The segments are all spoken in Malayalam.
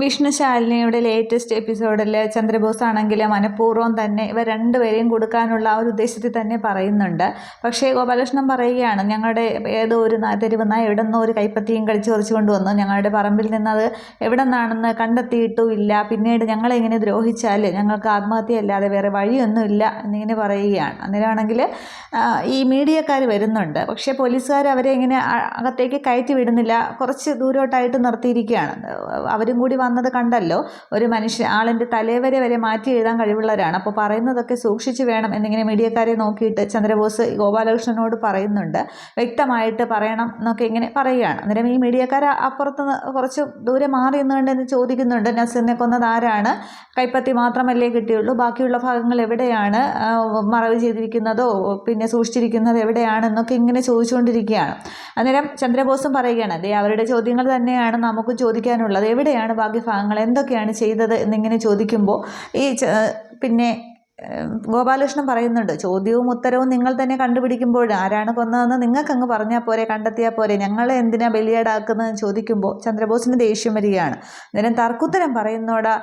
വിഷ്ണു ശാലിനിയുടെ ലേറ്റസ്റ്റ് എപ്പിസോഡിൽ ചന്ദ്രബോസ് ആണെങ്കിൽ മനഃപൂർവം തന്നെ ഇവർ രണ്ടുപേരെയും കൊടുക്കാനുള്ള ആ ഒരു ഉദ്ദേശത്തിൽ തന്നെ പറയുന്നുണ്ട്. പക്ഷേ ഗോപാലകൃഷ്ണൻ പറയുകയാണ് ഞങ്ങളുടെ ഏതോ ഒരു തെരുവ് നായ എവിടെ നിന്നോ ഒരു കൈപ്പത്തിയും കളിച്ച് കുറച്ച് കൊണ്ടുവന്നു. ഞങ്ങളുടെ പറമ്പിൽ നിന്നത് എവിടെ നിന്നാണെന്ന് കണ്ടെത്തിയിട്ടും ഇല്ല പിന്നീട് ഞങ്ങളെ ഇങ്ങനെ ദ്രോഹിച്ചാൽ ഞങ്ങൾക്ക് ആത്മഹത്യ അല്ലാതെ വേറെ വഴിയൊന്നുമില്ല എന്നിങ്ങനെ പറയുകയാണ്. അന്നേരമാണെങ്കിൽ ഈ മീഡിയക്കാർ വരുന്നുണ്ട്. പക്ഷേ പോലീസുകാർ അവരെ ഇങ്ങനെ അകത്തേക്ക് കയറ്റി വിടുന്നില്ല. കുറച്ച് ദൂരോട്ടായിട്ട് നിർത്തിയിരിക്കുകയാണ്. അവരും കൂടി വന്നത് കണ്ടല്ലോ? ഒരു മനുഷ്യ ആളിന്റെ തലവരെ വരെ മാറ്റി എഴുതാൻ കഴിവുള്ളവരാണ്. അപ്പോൾ പറയുന്നതൊക്കെ സൂക്ഷിച്ച് വേണം എന്നിങ്ങനെ മീഡിയക്കാരെ നോക്കിയിട്ട് ചന്ദ്രബോസ് ഗോപാലകൃഷ്ണനോട് പറയുന്നുണ്ട്. വ്യക്തമായിട്ട് പറയണം എന്നൊക്കെ ഇങ്ങനെ പറയുകയാണ്. അന്നേരം ഈ മീഡിയക്കാർ അപ്പുറത്ത് കുറച്ച് ദൂരെ മാറി നിന്നുകൊണ്ട് എന്ന് ചോദിക്കുന്നുണ്ട്. നസീറിനെ കൊന്നത് ആരാണ് കൈപ്പത്തി മാത്രമല്ലേ കിട്ടിയുള്ളൂ? ബാക്കിയുള്ള ഭാഗങ്ങൾ എവിടെയാണ്? മറവ് ചെയ്തിരിക്കുന്നതോ? പിന്നെ സൂക്ഷിച്ചിരിക്കുന്നത് എവിടെയാണെന്നൊക്കെ ഇങ്ങനെ ചോദിച്ചുകൊണ്ടിരിക്കുകയാണ്. അന്നേരം ചന്ദ്രബോസും പറയുകയാണ് അതെ അവരുടെ ചോദ്യങ്ങൾ തന്നെയാണ് നമുക്ക് ചോദിക്കാനുള്ളത്. എവിടെയാണ് ബാക്കി ഭാഗങ്ങൾ എന്തൊക്കെയാണ് ചെയ്തത് എന്നിങ്ങനെ ചോദിക്കുമ്പോൾ ഈ പിന്നെ ഗോപാലകൃഷ്ണൻ പറയുന്നുണ്ട് ചോദ്യവും ഉത്തരവും നിങ്ങൾ തന്നെ കണ്ടുപിടിക്കുമ്പോൾ ആരാണ് കൊന്നതെന്ന് നിങ്ങൾക്കങ്ങ് പറഞ്ഞാൽ പോരെ കണ്ടെത്തിയാൽ പോരെ. ഞങ്ങളെ എന്തിനാ ബലിയേടാക്കുന്നതെന്ന് ചോദിക്കുമ്പോൾ ചന്ദ്രബോസിന് ദേഷ്യം വരികയാണ്. അന്നേരം തർക്കുത്തരം പറയുന്നോടാ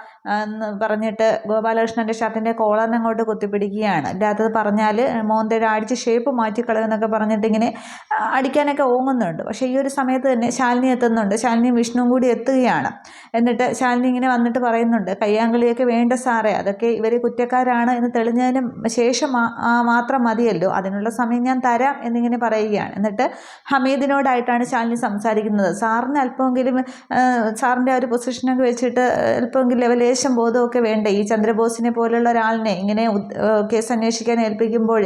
എന്ന് പറഞ്ഞിട്ട് ഗോപാലകൃഷ്ണന്റെ ഷർട്ടിന്റെ കോളറിനെ അങ്ങോട്ട് കുത്തിപ്പിടിക്കുകയാണ്. അല്ലാത്തത് പറഞ്ഞാൽ മോന്തയുടെ അടിച്ച് ഷേപ്പ് മാറ്റിക്കളയെന്നൊക്കെ പറഞ്ഞിട്ട് ഇങ്ങനെ അടിക്കാനൊക്കെ ഓങ്ങുന്നുണ്ട്. പക്ഷേ ഈ ഒരു സമയത്ത് തന്നെ ശാലിനി എത്തുന്നുണ്ട്. ശാലിനിയും വിഷ്ണുവും കൂടി എത്തുകയാണ്. എന്നിട്ട് ശാലിനി ഇങ്ങനെ വന്നിട്ട് പറയുന്നുണ്ട് കയ്യാങ്കളിയൊക്കെ വേണ്ട സാറേ അതൊക്കെ ഇവർ കുറ്റക്കാരാണ് എന്ന് തെളിഞ്ഞതിന് ശേഷം മാത്രം മതിയല്ലോ. അതിനുള്ള സമയം ഞാൻ തരാം എന്നിങ്ങനെ പറയുകയാണ്. എന്നിട്ട് ഹമീദിനോടായിട്ടാണ് ശാലിനി സംസാരിക്കുന്നത്. സാറിന് അല്പമെങ്കിലും സാറിന്റെ ആ ഒരു പൊസിഷനൊക്കെ വെച്ചിട്ട് അല്പമെങ്കിലും ലെവലേശം ബോധമൊക്കെ വേണ്ടേ? ഈ ചന്ദ്രബോസിനെ പോലുള്ള ഒരാളിനെ ഇങ്ങനെ കേസ് അന്വേഷിക്കാൻ ഏൽപ്പിക്കുമ്പോൾ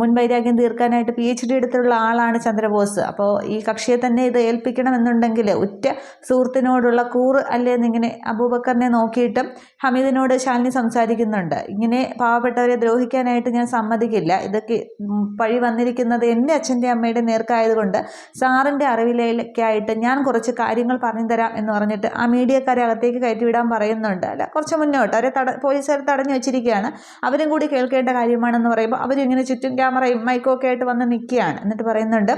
മുൻവൈരാഗ്യം തീർക്കാനായിട്ട് പി എച്ച് ഡി എടുത്തുള്ള ആളാണ് ചന്ദ്രബോസ്. അപ്പോൾ ഈ കക്ഷിയെ തന്നെ ഇത് ഏൽപ്പിക്കണമെന്നുണ്ടെങ്കിൽ ഉറ്റ സുഹൃത്തിനോടുള്ള കൂറ് അല്ലേ എന്നിങ്ങനെ അബൂബക്കറിനെ നോക്കിയിട്ടും ഹമീദിനോട് ശാലിനി സംസാരിക്കുന്നുണ്ട്. ഇങ്ങനെ പാവപ്പെട്ടവരെ ദ്രോഹിക്കാനായിട്ട് ഞാൻ സമ്മതിക്കില്ല. ഇതൊക്കെ പഴി വന്നിരിക്കുന്നത് എന്റെ അച്ഛന്റെ അമ്മയുടെ നേർക്കായതുകൊണ്ട് സാറിന്റെ അറിവിലേക്കായിട്ട് ഞാൻ കുറച്ച് കാര്യങ്ങൾ പറഞ്ഞു തരാം എന്ന് പറഞ്ഞിട്ട് ആ മീഡിയക്കാരെ അകത്തേക്ക് കയറ്റിവിടാൻ പറയുന്നുണ്ട്. അല്ല കുറച്ച് മുന്നോട്ട്. അവരെ തട പോലീസുകാർ തടഞ്ഞു വെച്ചിരിക്കുകയാണ്. അവരും കൂടി കേൾക്കേണ്ട കാര്യമാണെന്ന് പറയുമ്പോൾ അവരും ഇങ്ങനെ ചുറ്റും ക്യാമറയും മൈക്കും ഒക്കെ ആയിട്ട് വന്ന് നിൽക്കുകയാണ്. എന്നിട്ട് പറയുന്നുണ്ട്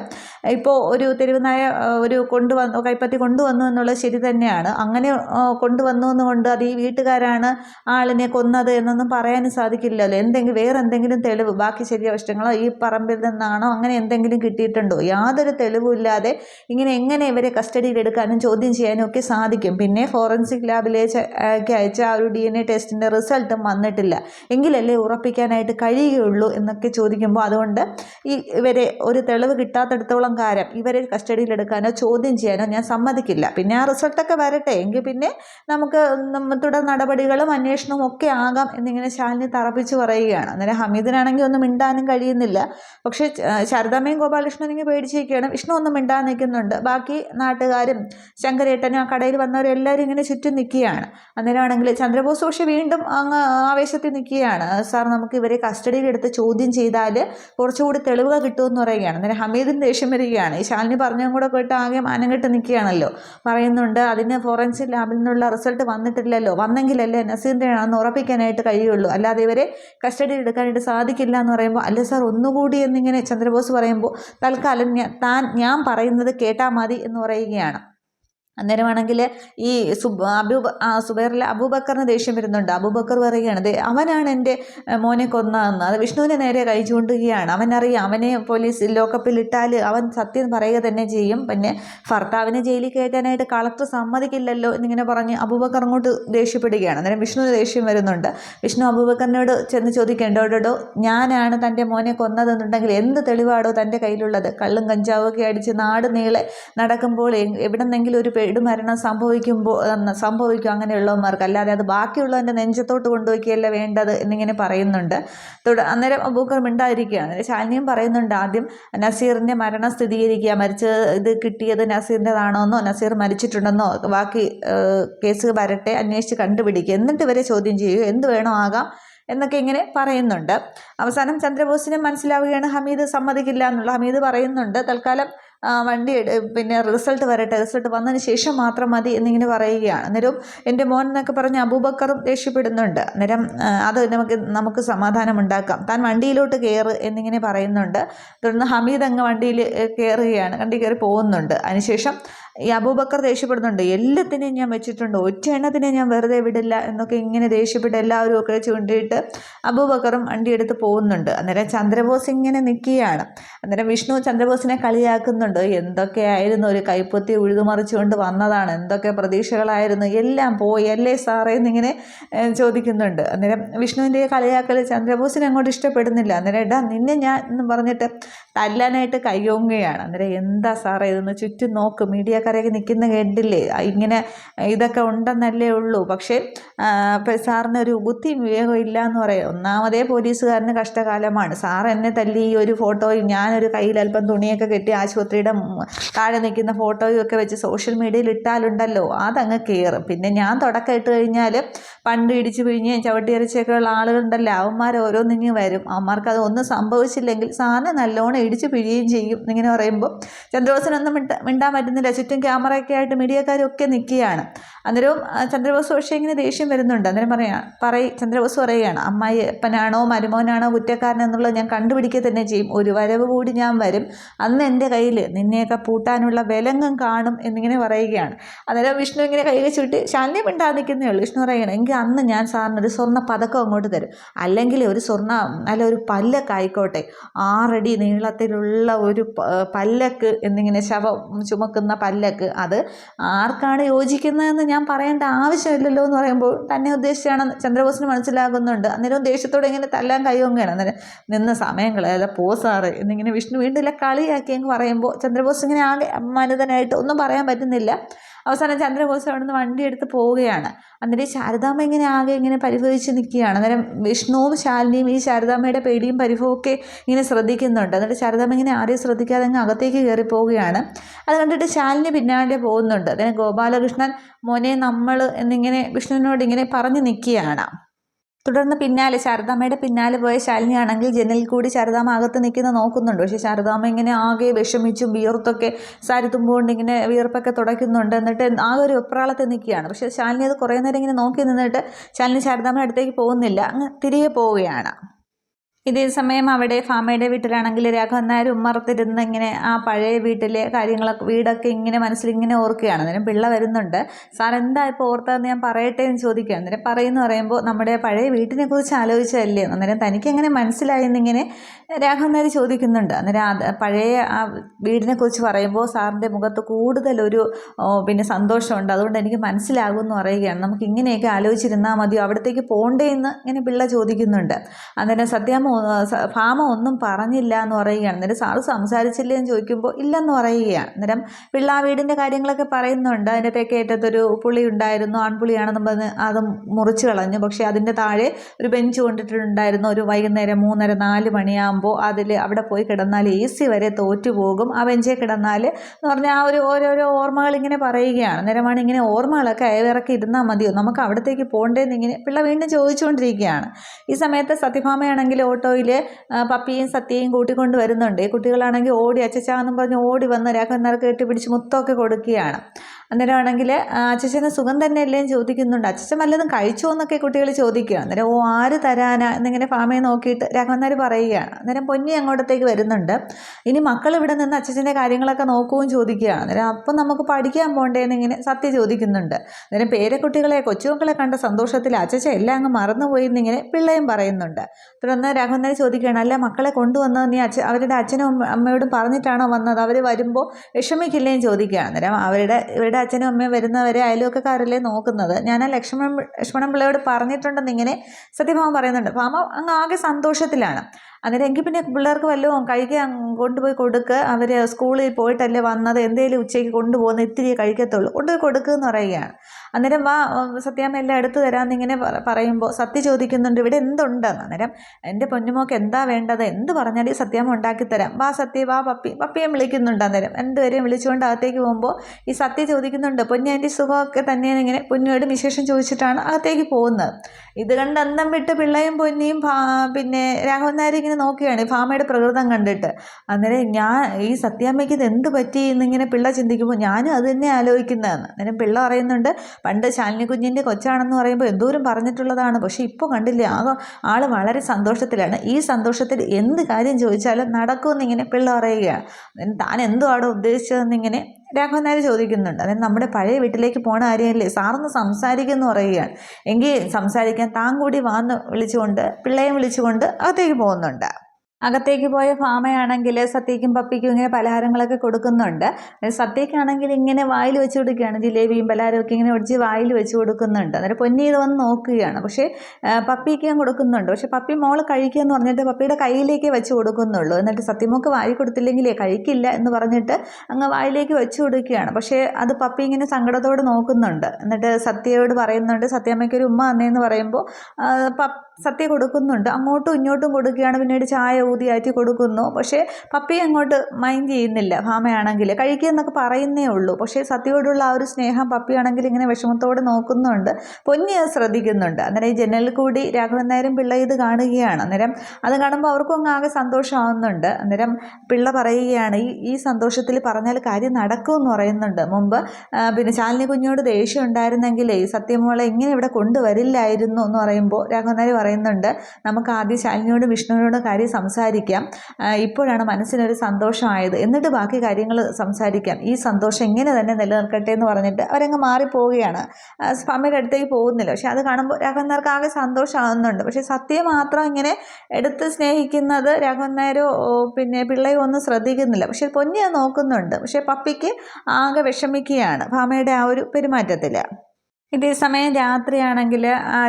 ഇപ്പോൾ ഒരു തെരുവുനായ ഒരു കൊണ്ടുവന്നു കൈപ്പറ്റി കൊണ്ടുവന്നു എന്നുള്ളത് ശരി തന്നെയാണ്. അങ്ങനെ കൊണ്ടുവന്നു എന്നുകൊണ്ട് അത് ഈ വീട്ടുകാരാണ് ആളിനെ കൊന്നത് എന്നൊന്നും പറയാനും സാധിക്കില്ലല്ലോ എന്തെങ്കിലും വേറെ എന്തെങ്കിലും തെളിവ് ബാക്കി ശരീരവശങ്ങളോ ഈ പറമ്പിൽ നിന്നാണോ അങ്ങനെ എന്തെങ്കിലും കിട്ടിയിട്ടുണ്ടോ? യാതൊരു തെളിവുമില്ലാതെ ഇങ്ങനെ എങ്ങനെ ഇവരെ കസ്റ്റഡിയിൽ എടുക്കാനും ചോദ്യം ചെയ്യാനും ഒക്കെ സാധിക്കും. പിന്നെ ഫോറൻസിക് ലാബിലേക്ക് അയച്ച ആ ഒരു ഡി എൻ എ ടെസ്റ്റിന്റെ റിസൾട്ടും വന്നിട്ടില്ല. എങ്കിലല്ലേ ഉറപ്പിക്കാനായിട്ട് കഴിയുകയുള്ളൂ എന്നൊക്കെ ചോദിക്കുമ്പോൾ അതുകൊണ്ട് ഈ ഇവരെ ഒരു തെളിവ് കിട്ടാത്തടത്തോളം കാലം ഇവരെ കസ്റ്റഡിയിൽ എടുക്കാനോ ചോദ്യം ചെയ്യാനോ ഞാൻ സമ്മതിക്കില്ല. പിന്നെ ആ റിസൾട്ടൊക്കെ വരട്ടെ. എങ്കിൽ പിന്നെ നമുക്ക് തുടർ നടപടികളും അന്വേഷണവും ഒക്കെ ആകാം എന്നിങ്ങനെ ശാലിനി തറപ്പിച്ച് പറയുകയാണ്. അന്നേരം ഹമീദിനാണെങ്കിൽ ഒന്നും മിണ്ടാനും കഴിയുന്നില്ല. പക്ഷേ ശാരദാമ്മയും ഗോപാലകൃഷ്ണനും ഇങ്ങനെ പേടിച്ചിരിക്കുകയാണ്. വിഷ്ണു ഒന്നും മിണ്ടാൻ നിൽക്കുന്നുണ്ട്. ബാക്കി നാട്ടുകാരും ശങ്കരേട്ടനും ആ കടയിൽ വന്നവരും എല്ലാവരും ഇങ്ങനെ ചുറ്റും നിൽക്കുകയാണ്. അന്നേരമാണെങ്കിൽ ചന്ദ്രബോസ് പക്ഷേ വീണ്ടും അങ്ങ് ആവേശത്തിൽ നിൽക്കുകയാണ്. സാർ നമുക്ക് ഇവരെ കസ്റ്റഡിയിലെടുത്ത് ചോദ്യം ചെയ്താൽ കുറച്ചുകൂടി തെളിവുകൾ കിട്ടുമെന്ന് പറയുകയാണ്. അന്നേരം ഹമീദിന് ദേഷ്യം വരികയാണ്. ഈ ശാലിനി പറഞ്ഞതും കൂടെ കേട്ട് ആകെ മാനം കെട്ട് നിൽക്കുകയാണല്ലോ. പറയുന്നുണ്ട് അതിന് ഫോറൻസിക് ലാബിൽ നിന്നുള്ള റിസൾട്ട് വന്നിട്ടില്ലല്ലോ. വന്നെങ്കിലല്ലേ നസീറിന്റെ ആണെന്ന് ഉറപ്പിക്കാനായിട്ട് കഴിയുള്ളൂ. അല്ലാതെ ഇവരെ കസ്റ്റഡിയിൽ എടുക്കാനായിട്ട് സാധിക്കില്ല എന്ന് പറയുമ്പോൾ അല്ല സാർ ഒന്നുകൂടി എന്നിങ്ങനെ ചന്ദ്രബോസ് പറയുമ്പോൾ തൽക്കാലം താൻ ഞാൻ പറയുന്നത് കേട്ടാൽ മതി എന്ന് പറയുകയാണ്. അന്നേരമാണെങ്കിൽ ഈ സുബ് അബൂബ ആ സുബൈറിലെ അബൂബക്കറിന് ദേഷ്യം വരുന്നുണ്ട്. അബൂബക്കർ പറയുകയാണ് അവനാണ് എന്റെ മോനെ കൊന്നതെന്ന്. അത് വിഷ്ണുവിനെ നേരെ കഴിച്ചു കൊണ്ടുകയാണ് അവനറിയാം അവനെ പോലീസ് ലോക്കപ്പിൽ ഇട്ടാൽ അവൻ സത്യം പറയുക തന്നെ ചെയ്യും. പിന്നെ ഭർത്താവിനെ ജയിലിൽ കയറ്റാനായിട്ട് കളക്ടർ സമ്മതിക്കില്ലല്ലോ എന്നിങ്ങനെ പറഞ്ഞ് അബൂബക്കർ അങ്ങോട്ട് ദേഷ്യപ്പെടുകയാണ്. അന്നേരം വിഷ്ണുവിന് ദേഷ്യം വരുന്നുണ്ട്. വിഷ്ണു അബൂബക്കറിനോട് ചെന്ന് ചോദിക്കേണ്ടോടോ ഞാനാണ് തന്റെ മോനെ കൊന്നതെന്നുണ്ടെങ്കിൽ എന്ത് തെളിവാടോ തന്റെ കയ്യിലുള്ളത്? കള്ളും കഞ്ചാവും ഒക്കെ അടിച്ച് നാട് നീളെ നടക്കുമ്പോൾ എവിടെന്നെങ്കിലും ഒരു പെടുമരണം സംഭവിക്കുമ്പോൾ എന്ന് സംഭവിക്കും അങ്ങനെയുള്ളവന്മാർക്ക്. അല്ലാതെ അത് ബാക്കിയുള്ളവന്റെ നെഞ്ചത്തോട്ട് കൊണ്ടുവയ്ക്കുകയല്ല വേണ്ടത് എന്നിങ്ങനെ പറയുന്നുണ്ട്. തുട അന്നേരം അബൂക്കർ മിണ്ടായിരിക്കുകയാണ് അന്നേരം ശാലിനിയും പറയുന്നുണ്ട് ആദ്യം നസീറിന്റെ മരണം സ്ഥിരീകരിക്കുക. മരിച്ച ഇത് കിട്ടിയത് നസീറിന്റെതാണോന്നോ നസീർ മരിച്ചിട്ടുണ്ടെന്നോ? ബാക്കി കേസ് വരട്ടെ അന്വേഷിച്ച് കണ്ടുപിടിക്കുക. എന്നിട്ട് ഇവരെ ചോദ്യം ചെയ്യൂ എന്ത് വേണോ ആകാം എന്നൊക്കെ ഇങ്ങനെ പറയുന്നുണ്ട്. അവസാനം ചന്ദ്രബോസിനെ മനസ്സിലാവുകയാണ് ഹമീദ് സമ്മതിക്കില്ല എന്നുള്ള ഹമീദ് പറയുന്നുണ്ട്. തൽക്കാലം വണ്ടി പിന്നെ റിസൾട്ട് വരട്ടെ റിസൾട്ട് വന്നതിന് ശേഷം മാത്രം മതി എന്നിങ്ങനെ പറയുകയാണ്. അന്നേരം എന്റെ മോൻ എന്നൊക്കെ പറഞ്ഞ് അബൂബക്കറും ദേഷ്യപ്പെടുന്നുണ്ട് അന്നേരം അത് നമുക്ക് നമുക്ക് സമാധാനം ഉണ്ടാക്കാം. താൻ വണ്ടിയിലോട്ട് കയറ് എന്നിങ്ങനെ പറയുന്നുണ്ട്. തുടർന്ന് ഹമീദ് അങ്ങ് വണ്ടിയിൽ കയറുകയാണ്. വണ്ടി കയറി പോകുന്നുണ്ട്. അതിനുശേഷം ഈ അബൂബക്കർ ദേഷ്യപ്പെടുന്നുണ്ട്. എല്ലാത്തിനെയും ഞാൻ വെച്ചിട്ടുണ്ട്. ഒറ്റ എണ്ണത്തിനെ ഞാൻ വെറുതെ വിടില്ല എന്നൊക്കെ ഇങ്ങനെ ദേഷ്യപ്പെട്ട് എല്ലാവരും ഒക്കെ ചൂണ്ടിയിട്ട് അബൂബക്കറും വണ്ടി എടുത്ത് പോകുന്നുണ്ട്. അന്നേരം ചന്ദ്രബോസ് ഇങ്ങനെ നിൽക്കുകയാണ് അന്നേരം വിഷ്ണു ചന്ദ്രബോസിനെ കളിയാക്കുന്നുണ്ട്. എന്തൊക്കെയായിരുന്നു ഒരു കൈപ്പൊത്തി ഉഴുതുമറിച്ചുകൊണ്ട് വന്നതാണ്? എന്തൊക്കെ പ്രതീക്ഷകളായിരുന്നു? എല്ലാം പോയി അല്ലേ സാറേ എന്നിങ്ങനെ ചോദിക്കുന്നുണ്ട്. അന്നേരം വിഷ്ണുവിന്റെ കളിയാക്കൽ ചന്ദ്രബോസിനെ അങ്ങോട്ട് ഇഷ്ടപ്പെടുന്നില്ല. അന്നേരം ഇടാ നിന്നെ ഞാൻ എന്ന് പറഞ്ഞിട്ട് തല്ലാനായിട്ട് കയ്യോങ്ങുകയാണ്. അന്നേരം എന്താ സാറേ ഇതൊന്ന് ചുറ്റും നോക്ക്. മീഡിയക്കാരൊക്കെ നിൽക്കുന്ന കേട്ടില്ലേ? ഇങ്ങനെ ഇതൊക്കെ ഉണ്ടെന്നല്ലേ ഉള്ളൂ. പക്ഷേ സാറിന് ഒരു ബുദ്ധി വിവേകം ഇല്ല എന്ന് പറയും. ഒന്നാമതേ പോലീസുകാരന് കഷ്ടകാലമാണ്. സാർ എന്നെ തല്ലി ഈ ഒരു ഫോട്ടോയും ഞാനൊരു കയ്യിൽ അല്പം തുണിയൊക്കെ കെട്ടി ആശുപത്രിയുടെ താഴെ നിൽക്കുന്ന ഫോട്ടോയും ഒക്കെ വെച്ച് സോഷ്യൽ മീഡിയയിൽ ഇട്ടാലുണ്ടല്ലോ. അതങ്ങ് കയറും പിന്നെ ഞാൻ തുടക്കം ഇട്ട് കഴിഞ്ഞാൽ പണ്ട് ഇടിച്ചു പിഴിഞ്ഞ് ചവിട്ടിയരച്ചൊക്കെ ഉള്ള ആളുകളുണ്ടല്ലോ. അവന്മാർ ഓരോന്നിങ്ങ് വരും. അവന്മാർക്ക് അതൊന്നും സംഭവിച്ചില്ലെങ്കിൽ സാറിന് നല്ലോണം ഇടിച്ച് പിഴിയുകയും ചെയ്യും. ഇങ്ങനെ പറയുമ്പോൾ ചന്ദ്രബോസിനൊന്നും മിണ്ട മിണ്ടാൻ പറ്റുന്നില്ല. ചുറ്റും ക്യാമറയൊക്കെ ആയിട്ട് മീഡിയക്കാരും ഒക്കെ നിൽക്കുകയാണ്. അന്നേരവും ചന്ദ്രബോസ് പക്ഷേ ഇങ്ങനെ ദേഷ്യം വരുന്നുണ്ട്. അന്നേരം പറയാ പറയ ചന്ദ്രബോസ് പറയുകയാണ് അമ്മായി അപ്പനാണോ മരുമോനാണോ കുറ്റക്കാരൻ എന്നുള്ളത് ഞാൻ കണ്ടുപിടിക്കുക തന്നെ ചെയ്യും. ഒരു വരവ് കൂടി ഞാൻ വരും. അന്ന് എന്റെ കയ്യിൽ നിന്നെയൊക്കെ പൂട്ടാനുള്ള വിലങ്ങും കാണും എന്നിങ്ങനെ പറയുകയാണ്. അന്നേരം വിഷ്ണു ഇങ്ങനെ കൈ വെച്ചിട്ട് ശാലിനി മിണ്ടാതെ നിൽക്കുന്നേ ഉള്ളൂ. വിഷ്ണു പറയുകയാണ് എങ്കിൽ അന്ന് ഞാൻ സാറിന് ഒരു സ്വർണ പതക്കം അങ്ങോട്ട് തരും. അല്ലെങ്കിൽ ഒരു സ്വർണ അല്ല ഒരു പല്ലക്ക് ആയിക്കോട്ടെ. ആറടി നീളത്തിലുള്ള ഒരു പല്ലക്ക് എന്നിങ്ങനെ ശവം ചുമക്കുന്ന പല്ലക്ക് അത് ആർക്കാണ് യോജിക്കുന്നതെന്ന് ഞാൻ പറയേണ്ട ആവശ്യമില്ലല്ലോ എന്ന് പറയുമ്പോൾ തന്നെ ഉദ്ദേശിച്ചാണ് ചന്ദ്രബോസിന് മനസ്സിലാകുന്നുണ്ട്. അന്നേരം ദേഷ്യത്തോടെ ഇങ്ങനെ തല്ലാൻ കൈയൊങ്ങുകയാണ് അന്നേരം നിന്ന് സമയം കളയാതെ പോ സാറ്. എന്നിങ്ങനെ വിഷ്ണു വീണ്ടും ഇല്ല കളിയാക്കി അങ്ങ് പറയുമ്പോൾ ചന്ദ്രബോസ് ഇങ്ങനെ ആകെ അമ്മാനിതനായിട്ട് ഒന്നും പറയാൻ പറ്റുന്നില്ല. അവസാനം ചന്ദ്രബോസ് അവിടെ നിന്ന് വണ്ടി എടുത്ത് പോവുകയാണ്. അന്നേരം ശാരദാമ്മ ഇങ്ങനെ ആകെ ഇങ്ങനെ പരിഭവിച്ച് നിൽക്കുകയാണ്. അന്നേരം വിഷ്ണുവും ശാലിനിയും ഈ ശാരദാമ്മയുടെ പേടിയും പരിഭവവും ഒക്കെ ഇങ്ങനെ ശ്രദ്ധിക്കുന്നുണ്ട്. എന്നിട്ട് ശാരദാമ്മ ഇങ്ങനെ ആരെയും ശ്രദ്ധിക്കാതെ അങ്ങ് അകത്തേക്ക് കയറി പോവുകയാണ് അത് കണ്ടിട്ട് ശാലിനി പിന്നാലെ പോകുന്നുണ്ട്. അതിന് ഗോപാലകൃഷ്ണൻ മോനെ നമ്മൾ എന്നിങ്ങനെ വിഷ്ണുവിനോട് ഇങ്ങനെ പറഞ്ഞു നിൽക്കുകയാണ് തുടർന്ന് പിന്നാലെ ശാരദാമ്മയുടെ പിന്നാലെ പോയ ശാലിനിയാണെങ്കിൽ ജനലിൽ കൂടി ശാരദാമ്മ അകത്ത് നിൽക്കുന്ന നോക്കുന്നുണ്ട്. പക്ഷേ ശാരദാമ്മ ഇങ്ങനെ ആകെ വിഷമിച്ചും വിയർത്തൊക്കെ സാരി തുമ്പുകൊണ്ട് ഇങ്ങനെ വിയർപ്പൊക്കെ തുടയ്ക്കുന്നുണ്ട്. എന്നിട്ട് ആകെ ഒരു ഒപ്രാളത്തെ നിൽക്കുകയാണ്. പക്ഷേ ശാലിനി അത് കുറേ നേരം ഇങ്ങനെ നോക്കി നിന്നിട്ട് ശാലിനി ശാരദാമ്മയുടെ അടുത്തേക്ക് പോകുന്നില്ല. അങ്ങ് തിരികെ പോവുകയാണ്. ഇതേ സമയം അവിടെ ഫാമയുടെ വീട്ടിലാണെങ്കിൽ രാഘവൻ നായർ ഉമ്മറത്തിരുന്ന് ഇങ്ങനെ ആ പഴയ വീട്ടിലെ കാര്യങ്ങളൊക്കെ വീടൊക്കെ ഇങ്ങനെ മനസ്സിൽ ഇങ്ങനെ ഓർക്കുകയാണ്. അന്നേരം പിള്ള വരുന്നുണ്ട്. സാർ എന്താ ഇപ്പോൾ ഓർത്തതെന്ന് ഞാൻ പറയട്ടെ എന്ന് ചോദിക്കുകയാണ്. അന്നേരം പറയുന്ന പറയുമ്പോൾ നമ്മുടെ പഴയ വീട്ടിനെ കുറിച്ച് ആലോചിച്ചതല്ലേ? അന്നേരം തനിക്ക് എങ്ങനെ മനസ്സിലായി എന്നിങ്ങനെ രാഘവൻ നായർ ചോദിക്കുന്നുണ്ട്. അന്നേരം അത് പഴയ ആ വീടിനെ കുറിച്ച് പറയുമ്പോൾ സാറിന്റെ മുഖത്ത് കൂടുതലൊരു പിന്നെ സന്തോഷമുണ്ട്. അതുകൊണ്ട് എനിക്ക് മനസ്സിലാകും എന്ന് പറയുകയാണ്. നമുക്ക് ഇങ്ങനെയൊക്കെ ആലോചിച്ചിരുന്നാൽ മതിയോ? അവിടത്തേക്ക് പോണ്ടേ എന്ന് ഇങ്ങനെ പിള്ള ചോദിക്കുന്നുണ്ട്. അന്നേരം സത്യാമ്മ ഭാമ ഒന്നും പറഞ്ഞില്ല എന്ന് പറയുകയാണ്. എന്നിട്ട് സാറ് സംസാരിച്ചില്ല എന്ന് ചോദിക്കുമ്പോൾ ഇല്ലെന്ന് പറയുകയാണ്. അന്നേരം പിള്ള ആ വീടിന്റെ കാര്യങ്ങളൊക്കെ പറയുന്നുണ്ട്. അതിന്റെ തെക്കേറ്റത്തൊരു പുളി ഉണ്ടായിരുന്നു ആൺപുളിയാണെന്ന് പറഞ്ഞ് അത് മുറിച്ച് കളഞ്ഞു. പക്ഷേ അതിന്റെ താഴെ ഒരു ബെഞ്ച് കൊണ്ടിട്ടുണ്ടായിരുന്നു. ഒരു വൈകുന്നേരം മൂന്നര നാല് മണിയാകുമ്പോൾ അതിൽ അവിടെ പോയി കിടന്നാൽ എ സി വരെ തോറ്റുപോകും ആ ബെഞ്ചേ കിടന്നാൽ എന്ന് പറഞ്ഞാൽ ആ ഒരു ഓരോരോ ഓർമ്മകൾ ഇങ്ങനെ പറയുകയാണ്. അന്നേരമാണ് ഇങ്ങനെ ഓർമ്മകളൊക്കെ അയവിറക്കി ഇരുന്നാൽ മതിയോ? നമുക്ക് അവിടത്തേക്ക് പോകണ്ടേന്ന് ഇങ്ങനെ പിള്ള വീണ്ടും ചോദിച്ചുകൊണ്ടിരിക്കുകയാണ് ഈ സമയത്ത് സത്യഭാമയാണെങ്കിൽ ഓട്ടോയിൽ പപ്പിയും സത്യയും കൂട്ടിക്കൊണ്ട് വരുന്നുണ്ട്. ഈ കുട്ടികളാണെങ്കിൽ ഓടി അച്ചച്ചാന്നും പറഞ്ഞ് ഓടി വന്ന് രാഘവൻ കെട്ടിപ്പിടിച്ച് മുത്തമൊക്കെ കൊടുക്കുകയാണ്. അന്നേരമാണെങ്കിൽ അച്ഛച്ചന് സുഖം തന്നെയല്ലേ ചോദിക്കുന്നുണ്ട്. അച്ഛച്ചൻ വല്ലതും കഴിച്ചോ എന്നൊക്കെ കുട്ടികൾ ചോദിക്കുക. അന്നേരം ഓ ആര് തരാനാ? എന്നിങ്ങനെ ഫാമയെ നോക്കിയിട്ട് രാഘവന്നാർ പറയുകയാണ്. അന്നേരം പൊന്നി അങ്ങോട്ടത്തേക്ക് വരുന്നുണ്ട്. ഇനി മക്കൾ ഇവിടെ നിന്ന് അച്ഛച്ചന്റെ കാര്യങ്ങളൊക്കെ നോക്കുകയും ചോദിക്കുകയാണ് അന്നേരം അപ്പം നമുക്ക് പഠിക്കാൻ പോകണ്ടേ എന്നിങ്ങനെ സത്യ ചോദിക്കുന്നുണ്ട്. അന്നേരം പേരക്കുട്ടികളെ കൊച്ചുമക്കളെ കണ്ട സന്തോഷത്തിൽ അച്ഛച്ച എല്ലാം അങ്ങ് മറന്നുപോയി എന്നിങ്ങനെ പിള്ളയും പറയുന്നുണ്ട്. തുടർന്ന് രാഘവന്നാർ ചോദിക്കുകയാണ് അല്ല മക്കളെ കൊണ്ടുവന്നത് നീ അച്ഛ അവരുടെ അച്ഛനും അമ്മ- അമ്മയോടും പറഞ്ഞിട്ടാണോ വന്നത്? അവർ വരുമ്പോൾ വിഷമിക്കില്ലേയും ചോദിക്കുകയാണ്. അന്നേരം അവരുടെ ഇവരുടെ അച്ഛനും അമ്മയും വരുന്നവരെ അയൽവക്കക്കാരല്ലേ നോക്കുന്നത്. ഞാൻ ആ ലക്ഷ്മണൻ ലക്ഷ്മണൻ പിള്ളയോട് പറഞ്ഞിട്ടുണ്ടെന്ന് ഇങ്ങനെ സത്യഭാമ പറയുന്നുണ്ട്. ഭാമ അങ്ങ് ആകെ സന്തോഷത്തിലാണ്. അന്നേരം എങ്കിൽ പിന്നെ പിള്ളേർക്ക് വല്ലതും കഴിക്കാൻ കൊണ്ടുപോയി കൊടുക്കുക അവർ സ്കൂളിൽ പോയിട്ടല്ലേ വന്നത്. എന്തെങ്കിലും ഉച്ചയ്ക്ക് കൊണ്ടുപോകുന്ന ഇത്തിരി കഴിക്കത്തുള്ളൂ. കൊണ്ടുപോയി കൊടുക്കുക എന്ന് പറയുകയാണ്. അന്നേരം വാ സത്യാമ്മ എല്ലാം എടുത്തു തരാമെന്ന് ഇങ്ങനെ പറയുമ്പോൾ സത്യ ചോദിക്കുന്നുണ്ട്. ഇവിടെ എന്തുണ്ടെന്ന്? അന്നേരം എന്റെ പൊന്നുമോക്ക് എന്താ വേണ്ടത്? എന്ത് പറഞ്ഞാലും സത്യാമ്മ ഉണ്ടാക്കി തരാം. വാ സത്യ വാ പപ്പി. പപ്പിയെ വിളിക്കുന്നുണ്ട് അന്നേരം. രണ്ടുപേരെയും വിളിച്ചുകൊണ്ട് അകത്തേക്ക് പോകുമ്പോൾ ഈ സത്യ ചോദിക്കുന്നുണ്ട്. പൊന്നു എന്റെ സുഖമൊക്കെ തന്നെയാണ്. ഇങ്ങനെ പൊന്നുമായിട്ട് വിശേഷം ചോദിച്ചിട്ടാണ് അകത്തേക്ക് പോകുന്നത്. ഇത് കണ്ട് അന്തം വിട്ട് പിള്ളയും പൊന്നിയും പിന്നെ രാഘവൻ ഇങ്ങനെ നോക്കുകയാണ് ഈ ഭാമയുടെ പ്രകൃതം കണ്ടിട്ട്. അന്നേരം ഞാൻ ഈ സത്യാമ്മയ്ക്ക് ഇത് എന്ത് പറ്റി എന്നിങ്ങനെ പിള്ള ചിന്തിക്കുമ്പോൾ ഞാനും അത് തന്നെ ആലോചിക്കുന്നതെന്ന് അന്നേരം പിള്ള പറയുന്നുണ്ട് പണ്ട് ശാലിനി കുഞ്ഞിന്റെ കൊച്ചാണെന്ന് പറയുമ്പോൾ എന്തോരം പറഞ്ഞിട്ടുള്ളതാണ്. പക്ഷേ ഇപ്പോൾ കണ്ടില്ലേ ആകെ ആൾ വളരെ സന്തോഷത്തിലാണ്. ഈ സന്തോഷത്തിൽ എന്ത് കാര്യം ചോദിച്ചാലും നടക്കുമെന്നിങ്ങനെ പിള്ള പറയുകയാണ്. താൻ താൻ എന്തുവാണോ ഉദ്ദേശിച്ചതെന്നിങ്ങനെ രാഘവൻ ചോദിക്കുന്നുണ്ട്. അതായത് നമ്മുടെ പഴയ വീട്ടിലേക്ക് പോണ കാര്യമല്ലേ? സാറൊന്ന് സംസാരിക്കുന്നു പറയുകയാണ്. എങ്കിൽ സംസാരിക്കാൻ താൻ കൂടി വാന്ന് വിളിച്ചുകൊണ്ട് പിള്ളേയും വിളിച്ചുകൊണ്ട് അകത്തേക്ക് പോകുന്നുണ്ട്. അകത്തേക്ക് പോയ ഫാമയാണെങ്കിൽ സത്യയ്ക്കും പപ്പിക്കും ഇങ്ങനെ പലഹാരങ്ങളൊക്കെ കൊടുക്കുന്നുണ്ട്. സത്യയ്ക്കാണെങ്കിൽ ഇങ്ങനെ വായിൽ വെച്ച് കൊടുക്കുകയാണ്. ജിലേബിയും പലഹാരവും ഒക്കെ ഇങ്ങനെ ഒടിച്ച് വായിൽ വെച്ച് കൊടുക്കുന്നുണ്ട്. അന്നേരം പൊന്നി ഇത് വന്ന് നോക്കുകയാണ്. പക്ഷേ പപ്പിക്ക് ഞാൻ കൊടുക്കുന്നുണ്ട്. പക്ഷേ പപ്പി മോൾ കഴിക്കുക എന്ന് പറഞ്ഞിട്ട് പപ്പിയുടെ കയ്യിലേക്ക് വെച്ച് കൊടുക്കുന്നുള്ളൂ. എന്നിട്ട് സത്യമോക്ക് വായി കൊടുത്തില്ലെങ്കിലേ കഴിക്കില്ല എന്ന് പറഞ്ഞിട്ട് അങ്ങ് വായിലേക്ക് വെച്ച് കൊടുക്കുകയാണ്. പക്ഷേ അത് പപ്പി ഇങ്ങനെ സങ്കടത്തോട് നോക്കുന്നുണ്ട്. എന്നിട്ട് സത്യയോട് പറയുന്നുണ്ട്. സത്യമ്മയ്ക്കൊരു ഉമ്മ അന്നേന്ന് പറയുമ്പോൾ സത്യ കൊടുക്കുന്നുണ്ട്. അങ്ങോട്ടും ഇങ്ങോട്ടും കൊടുക്കുകയാണ്. പിന്നീട് ചായ ഊതിയാറ്റി കൊടുക്കുന്നു. പക്ഷേ പപ്പി അങ്ങോട്ട് മൈൻഡ് ചെയ്യുന്നില്ല. ഭാമയാണെങ്കിൽ കഴിക്കുക പറയുന്നേ ഉള്ളൂ. പക്ഷേ സത്യയോടുള്ള ആ ഒരു സ്നേഹം പപ്പിയാണെങ്കിൽ ഇങ്ങനെ വിഷമത്തോടെ നോക്കുന്നുണ്ട്. പൊന്നി അത് ശ്രദ്ധിക്കുന്നുണ്ട്. അന്നേരം ഈ ജനലിൽ കൂടി രാഘവൻ നേരം പിള്ള ഇത് കാണുകയാണ്. അന്നേരം അത് കാണുമ്പോൾ അവർക്കും അങ്ങ് ആകെ സന്തോഷമാവുന്നുണ്ട്. അന്നേരം പിള്ള പറയുകയാണ് ഈ ഈ സന്തോഷത്തിൽ പറഞ്ഞാൽ കാര്യം നടക്കുമെന്ന് പറയുന്നുണ്ട്. മുമ്പ് പിന്നെ ശാലിനി കുഞ്ഞോട് ദേഷ്യം ഉണ്ടായിരുന്നെങ്കിൽ സത്യമോളെ ഇങ്ങനെ ഇവിടെ കൊണ്ടുവരില്ലായിരുന്നു എന്ന് പറയുമ്പോൾ രാഘവൻ നായർ പറയുന്നുണ്ട്. നമുക്ക് ആദ്യം ശാലിനിയോടും വിഷ്ണുവിനോടും കാര്യം സംസാരിക്കാം. ഇപ്പോഴാണ് മനസ്സിനൊരു സന്തോഷമായത്. എന്നിട്ട് ബാക്കി കാര്യങ്ങൾ സംസാരിക്കാം. ഈ സന്തോഷം എങ്ങനെ തന്നെ നിലനിൽക്കട്ടെ എന്ന് പറഞ്ഞിട്ട് അവരങ്ങ് മാറിപ്പോവുകയാണ്. സ്വാമിയുടെ അടുത്തേക്ക് പോകുന്നില്ല. പക്ഷെ അത് കാണുമ്പോൾ രാഘവൻ നായർക്ക് ആകെ സന്തോഷമാകുന്നുണ്ട് പക്ഷെ സത്യം മാത്രം ഇങ്ങനെ എടുത്ത് സ്നേഹിക്കുന്നത് രാഘവൻ പിന്നെ പിള്ളയോ ഒന്നും ശ്രദ്ധിക്കുന്നില്ല. പക്ഷെ പൊന്നിയെ നോക്കുന്നുണ്ട്. പക്ഷെ പപ്പിക്ക് ആകെ വിഷമിക്കുകയാണ്. ഭാമയുടെ ആ ഒരു പെരുമാറ്റത്തിൽ ഇതേ സമയം രാത്രിയാണെങ്കിൽ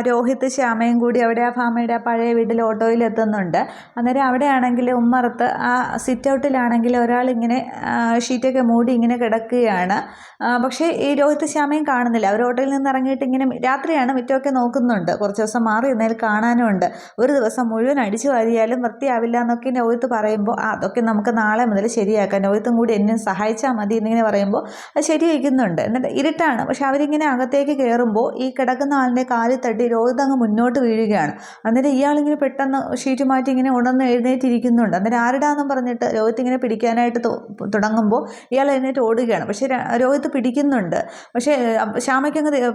രോഹിത് ശ്യാമയും കൂടി അവിടെ ആ ഭാമയുടെ ആ പഴയ വീട്ടിൽ ഓട്ടോയിൽ എത്തുന്നുണ്ട്. അന്നേരം അവിടെയാണെങ്കിൽ ഉമ്മറത്ത് ആ സിറ്റ് ഔട്ടിലാണെങ്കിൽ ഒരാളിങ്ങനെ ഷീറ്റൊക്കെ മൂടി ഇങ്ങനെ കിടക്കുകയാണ്. പക്ഷേ ഈ രോഹിത് ശ്യാമയും കാണുന്നില്ല. അവർ ഓട്ടോയിൽ നിന്ന് ഇറങ്ങിയിട്ട് ഇങ്ങനെ രാത്രിയാണ് മിറ്റമൊക്കെ നോക്കുന്നുണ്ട്. കുറച്ച് ദിവസം മാറി നിന്നതിൽ കാണാനും ഉണ്ട്. ഒരു ദിവസം മുഴുവൻ അടിച്ചു വാരിയാലും വൃത്തിയാവില്ല എന്നൊക്കെ രോഹിത്ത് പറയുമ്പോൾ അതൊക്കെ നമുക്ക് നാളെ മുതൽ ശരിയാക്കാം. രോഹിത്തും കൂടി എന്നെ സഹായിച്ചാൽ മതി എന്നിങ്ങനെ പറയുമ്പോൾ അത് ശരിയായിരിക്കുന്നുണ്ട് എന്നിട്ട് ഇരുട്ടാണ്. പക്ഷെ അവരിങ്ങനെ അകത്തേക്ക് കയറുമ്പോൾ ഈ കിടക്കുന്ന ആളിന്റെ കാലിൽ തട്ടി രോഹിത് അങ്ങ് മുന്നോട്ട് വീഴുകയാണ്. അന്നേരം ഇയാളിങ്ങനെ പെട്ടെന്ന് ഷീറ്റ് മാറ്റി ഇങ്ങനെ ഉണർന്ന് എഴുന്നേറ്റിരിക്കുന്നുണ്ട്. അന്നേരം ആരുടാന്നും പറഞ്ഞിട്ട് രോഹിത് ഇങ്ങനെ പിടിക്കാനായിട്ട് തുടങ്ങുമ്പോൾ ഇയാൾ എഴുന്നേറ്റ് ഓടുകയാണ്. പക്ഷേ രോഹിത് പിടിക്കുന്നുണ്ട്. പക്ഷേ ശ്യാമയ്ക്ക് അങ്ങ്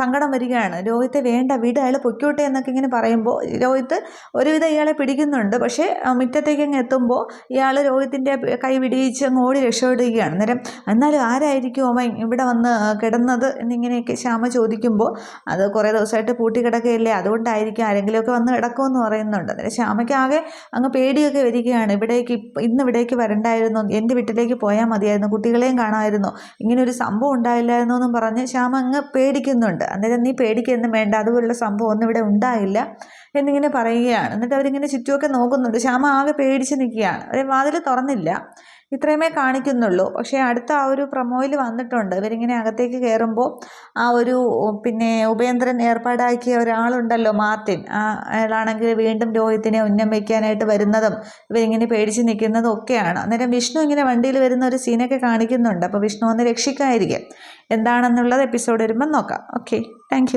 സങ്കടം വരികയാണ്. രോഹിത്തെ വേണ്ട വീട് അയാൾ പൊയ്ക്കോട്ടെ എന്നൊക്കെ ഇങ്ങനെ പറയുമ്പോൾ രോഹിത് ഒരുവിധം ഇയാളെ പിടിക്കുന്നുണ്ട്. പക്ഷേ മുറ്റത്തേക്ക് അങ്ങ് എത്തുമ്പോൾ ഇയാൾ രോഹിത്തിന്റെ കൈ പിടിയിച്ച് അങ്ങ് ഓടി രക്ഷപ്പെടുകയാണ്. അന്നേരം എന്നാലും ആരായിരിക്കും അവൻ ഇവിടെ വന്ന് കിടന്നത്? എന്നിങ്ങനെയൊക്കെ ശ്യാമ ചോദിക്കുമ്പോൾ അത് കുറേ ദിവസമായിട്ട് പൂട്ടി കിടക്കുകയില്ലേ? അതുകൊണ്ടായിരിക്കും ആരെങ്കിലുമൊക്കെ വന്ന് കിടക്കുമെന്ന് പറയുന്നുണ്ട്. അന്നേരം ശ്യാമയ്ക്ക് ആകെ അങ്ങ് പേടിയൊക്കെ വരികയാണ്. ഇവിടേക്ക് ഇന്ന് ഇവിടേക്ക് വരണ്ടായിരുന്നു. എന്റെ വീട്ടിലേക്ക് പോയാൽ മതിയായിരുന്നു. കുട്ടികളെയും കാണാമായിരുന്നു. ഇങ്ങനെ ഒരു സംഭവം ഉണ്ടായില്ലായിരുന്നു എന്നും പറഞ്ഞ് ശ്യാമ അങ്ങ് പേടിക്കുന്നുണ്ട്. അന്നേരം നീ പേടിക്കൊന്നും വേണ്ട. അതുപോലുള്ള സംഭവം ഒന്നും ഇവിടെ ഉണ്ടായില്ല എന്നിങ്ങനെ പറയുകയാണ്. എന്നിട്ട് അവരിങ്ങനെ ചുറ്റുമൊക്കെ നോക്കുന്നുണ്ട്. ശ്യാമ ആകെ പേടിച്ച് നിൽക്കുകയാണ്. അവർ വാതിൽ തുറന്നില്ല. ഇത്രയുമേ കാണിക്കുന്നുള്ളൂ. പക്ഷേ അടുത്ത ആ ഒരു പ്രൊമോയിൽ വന്നിട്ടുണ്ട്. ഇവരിങ്ങനെ അകത്തേക്ക് കയറുമ്പോൾ ആ ഒരു പിന്നെ ഉപേന്ദ്രൻ ഏർപ്പാടാക്കിയ ഒരാളുണ്ടല്ലോ മാർട്ടിൻ. ആ അയാളാണെങ്കിൽ വീണ്ടും രോഹിത്തിനെ ഉന്നം വയ്ക്കാനായിട്ട് വരുന്നതും ഇവരിങ്ങനെ പേടിച്ച് നിൽക്കുന്നതും ഒക്കെയാണ്. അന്നേരം വിഷ്ണു ഇങ്ങനെ വണ്ടിയിൽ വരുന്ന ഒരു സീനൊക്കെ കാണിക്കുന്നുണ്ട്. അപ്പോൾ വിഷ്ണു ഒന്ന് രക്ഷിക്കായിരിക്കും എന്താണെന്നുള്ളത് എപ്പിസോഡ് വരുമ്പം നോക്കാം. ഓക്കെ. താങ്ക്